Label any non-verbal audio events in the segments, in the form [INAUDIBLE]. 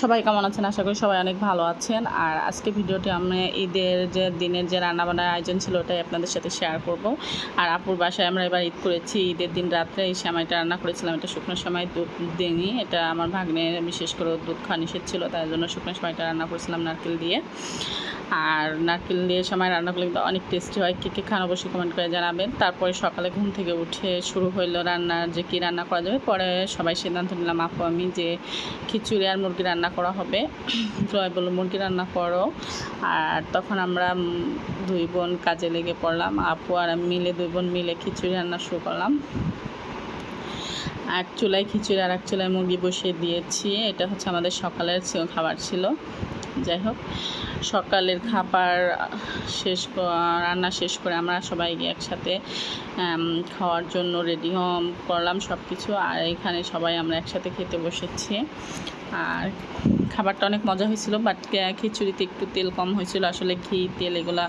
সবাই কেমন আছেন? আশা করি সবাই অনেক ভালো আছেন। আর আজকে ভিডিওটি আমি ঈদের যে দিনের যে রান্নাবান্নার আয়োজন ছিল, ওটাই আপনাদের সাথে শেয়ার করব। আর আপুর বাসায় আমরা এবার ঈদ করেছি। ঈদের দিন রাত্রে এই সময়টা রান্না করেছিলাম। এটা শুকনো সময় দুধ দিইনি। এটা আমার ভাগ্নের বিশেষ করে দুধ খাওয়া নিষেধ ছিল, তাই জন্য শুকনো সময়টা রান্না করেছিলাম নারকেল দিয়ে। আর নারকেল দিয়ে সময় রান্না করলে কিন্তু অনেক টেস্টি হয়। কী কী খান অবশ্যই কমেন্ট করে জানাবেন। তারপরে সকালে ঘুম থেকে উঠে শুরু হইল রান্নার যে কী রান্না করা যাবে। পরে সবাই সিদ্ধান্ত নিলাম, আপু আমি যে খিচুড়ি আর মুরগি রান্না করা হবে। জয় বলল, মুরগি রান্না করো। আর তখন আমরা দুই বোন কাজে লেগে পড়লাম। আপু আর আমি মিলে, দুই বোন মিলে খিচুড়ি রান্না শুরু করলাম। এক চুলায় খিচুড়ি, আর এক চুলায় মুরগি বসিয়ে দিয়েছি। এটা হচ্ছে আমাদের সকালের খাবার ছিল। যাই হোক, সকালের খাবার শেষ রান্না শেষ করে আমরা সবাই একসাথে খাওয়ার জন্য রেডি করলাম সব কিছু আর এখানে সবাই আমরা একসাথে খেতে বসেছি। আর খাবারটা অনেক মজা হয়েছিল বাট খিচুড়িতে একটু তেল কম হয়েছিল। আসলে ঘি, তেল এগুলা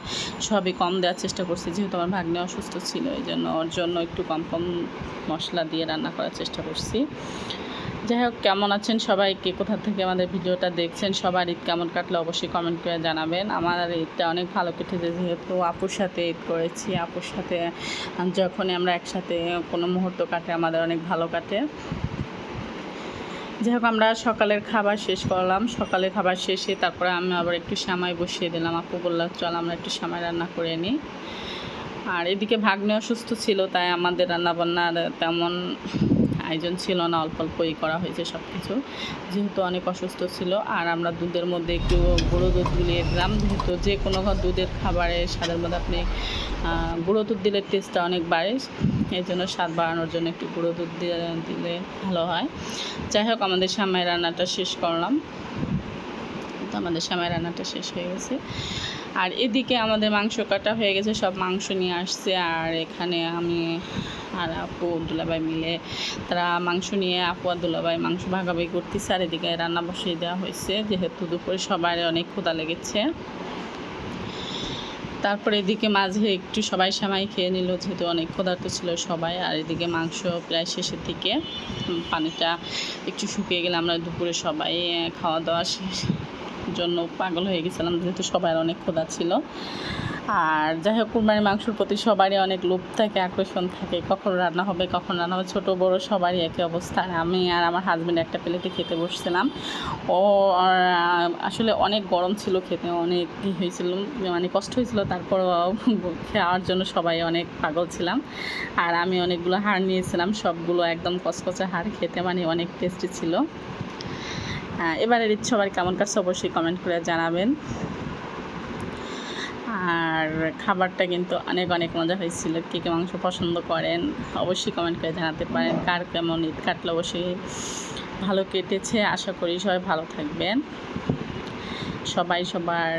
সবই কম দেওয়ার চেষ্টা করছি, যেহেতু আমার ভাগ্নে অসুস্থ ছিল এই জন্য ওর জন্য একটু কম কম মশলা দিয়ে রান্না করার চেষ্টা করছি। যাই হোক, কেমন আছেন সবাই? কে কোথা থেকে আমাদের ভিডিওটা দেখছেন? সবার ঈদ কেমন কাটলে অবশ্যই কমেন্ট করে জানাবেন। আমার ঈদটা অনেক ভালো কেটেছে, যেহেতু আপুর সাথে ঈদ করেছি। আপুর সাথে যখনই আমরা একসাথে কোনো মুহূর্ত কাটে, আমাদের অনেক ভালো কাটে। যাই হোক, আমরা সকালের খাবার শেষ করলাম। সকালের খাবার শেষে তারপরে আমি আবার একটু সামাই বসিয়ে দিলাম। আপু বললাম চল, আমরা একটু সামাই রান্না করে নিই। আর এদিকে ভাগ্নে অসুস্থ ছিল, তাই আমাদের রান্নাবান্নার তেমন আয়োজন ছিল না। অল্প অল্পই করা হয়েছে সব কিছু যেহেতু অনেক অসুস্থ ছিল, আর আমরা দুধের মধ্যে একটু গুঁড়ো দুধ গুলিয়ে দিলাম। যেহেতু যে কোনো দুধের স্বাদের মধ্যে আপনি গুঁড়ো দুধ দিলে টেস্টটা অনেক বাড়ে। এই জন্য স্বাদ বাড়ানোর জন্য একটু গুঁড়ো দুধ দিয়ে দিলে ভালো হয়। যাই হোক, আমাদের সামাই রান্নাটা শেষ করলাম। তো আমাদের সামাই রান্নাটা শেষ হয়ে গেছে। আর এদিকে আমাদের মাংস কাটা হয়ে গেছে, সব মাংস নিয়ে আসছে। আর এখানে আমি আর আপু, দুলাভাই মিলে তারা মাংস নিয়ে, আপু আর দুলাভাই মাংস ভাগাভাগি করতেছে। আর এদিকে রান্না বসিয়ে দেওয়া হয়েছে। যেহেতু দুপুরে সবার অনেক ক্ষুধা লেগেছে। তারপরে এদিকে মাঝে একটু সবাই সামাই খেয়ে নিল, যেহেতু অনেক ক্ষুধার্ত ছিল সবাই। আর এদিকে মাংস প্রায় শেষের দিকে পানিটা একটু শুকিয়ে গেলে আমরা দুপুরে সবাই খাওয়া দাওয়া জন্য পাগল হয়ে গেছিলাম, যেহেতু সবাই অনেক ক্ষুধা ছিল। আর যাই হোক কুরবানির মাংসর প্রতি সবারই অনেক লোভ থাকে, আকর্ষণ থাকে। কখন রান্না হবে, কখন রান্না হবে। ছোটো, বড়ো সবারই একই অবস্থা। আমি আর আমার হাজব্যান্ড একটা প্লেটে খেতে বসছিলাম। ও আসলে অনেক গরম ছিল খেতে, অনেক হয়েছিল মানে কষ্ট হয়েছিল। তারপর [LAUGHS] খাওয়ার জন্য সবাই অনেক পাগল ছিলাম। আর আমি অনেকগুলো হাড় নিয়েছিলাম। সবগুলো একদম কচকচে হাড় খেতে মানে অনেক টেস্টি ছিল। এবারের সবার কেমন কাছে অবশ্যই কমেন্ট করে জানাবেন। আর খাবারটা কিন্তু অনেক অনেক মজা হয়েছিল। কে কে মাংস পছন্দ করেন, অবশ্যই কমেন্ট করে জানাতে পারেন কার কেমন ঈদ কাটলে। অবশ্যই ভালো কেটেছে। আশা করি সবাই ভালো থাকবেন। সবাই সবার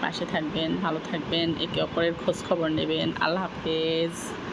পাশে থাকবেন, ভালো থাকবেন, একে অপরের খোঁজ খবর নেবেন। আল্লাহ হাফেজ।